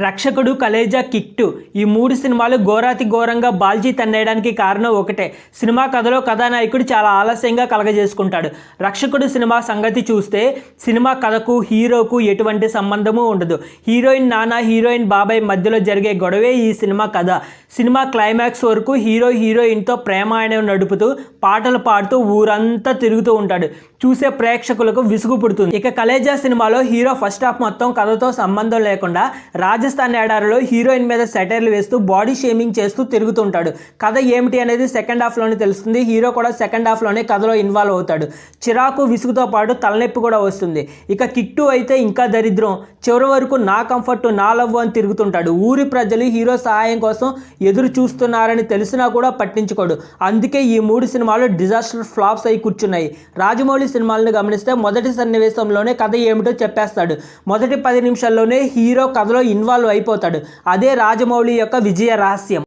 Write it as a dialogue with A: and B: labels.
A: రక్షకుడు కలేజా కిక్టు. ఈ మూడు సినిమాలు ఘోరాతి ఘోరంగా బాల్జీ తన్నేయడానికి కారణం ఒకటే. సినిమా కథలో కథానాయకుడు చాలా ఆలస్యంగా కలగజేసుకుంటాడు. రక్షకుడు సినిమా సంగతి చూస్తే సినిమా కథకు హీరోకు ఎటువంటి సంబంధము ఉండదు. హీరోయిన్ నాన్న హీరోయిన్ బాబాయ్ మధ్యలో జరిగే గొడవే ఈ సినిమా కథ. సినిమా క్లైమాక్స్ వరకు హీరో హీరోయిన్తో ప్రేమాయణం నడుపుతూ పాటలు పాడుతూ ఊరంతా తిరుగుతూ ఉంటాడు. చూసే ప్రేక్షకులకు విసుగు పుడుతుంది. ఇక కలేజా సినిమాలో హీరో ఫస్ట్ హాఫ్ మొత్తం కథతో సంబంధం లేకుండా రాజస్థాన్ ఏడారిలో హీరోయిన్ మీద సెటైర్లు వేస్తూ బాడీ షేమింగ్ చేస్తూ తిరుగుతుంటాడు. కథ ఏమిటి అనేది సెకండ్ హాఫ్లోనే తెలుస్తుంది. హీరో కూడా సెకండ్ హాఫ్లోనే కథలో ఇన్వాల్వ్ అవుతాడు. చిరాకు విసుగుతో పాటు తలనొప్పి కూడా వస్తుంది. ఇక కిట్టు అయితే ఇంకా దరిద్రం. చివరి వరకు నా కంఫర్ట్ నా లవ్ అని తిరుగుతుంటాడు. ఊరి ప్రజలు హీరో సహాయం కోసం ఎదురు చూస్తున్నారని తెలిసినా కూడా పట్టించుకోడు. అందుకే ఈ మూడు సినిమాలు డిజాస్టర్ ఫ్లాప్స్ అయి కూర్చున్నాయి. రాజమౌళి సినిమాలను గమనిస్తే మొదటి సన్నివేశంలోనే కథ ఏమిటో చెప్పేస్తాడు. మొదటి పది నిమిషాల్లోనే హీరో కథలో ఇన్వాల్వ్ ఇన్వాల్వ్ అయిపోతాడు. అదే రాజమౌళి యొక్క విజయ రహస్యం.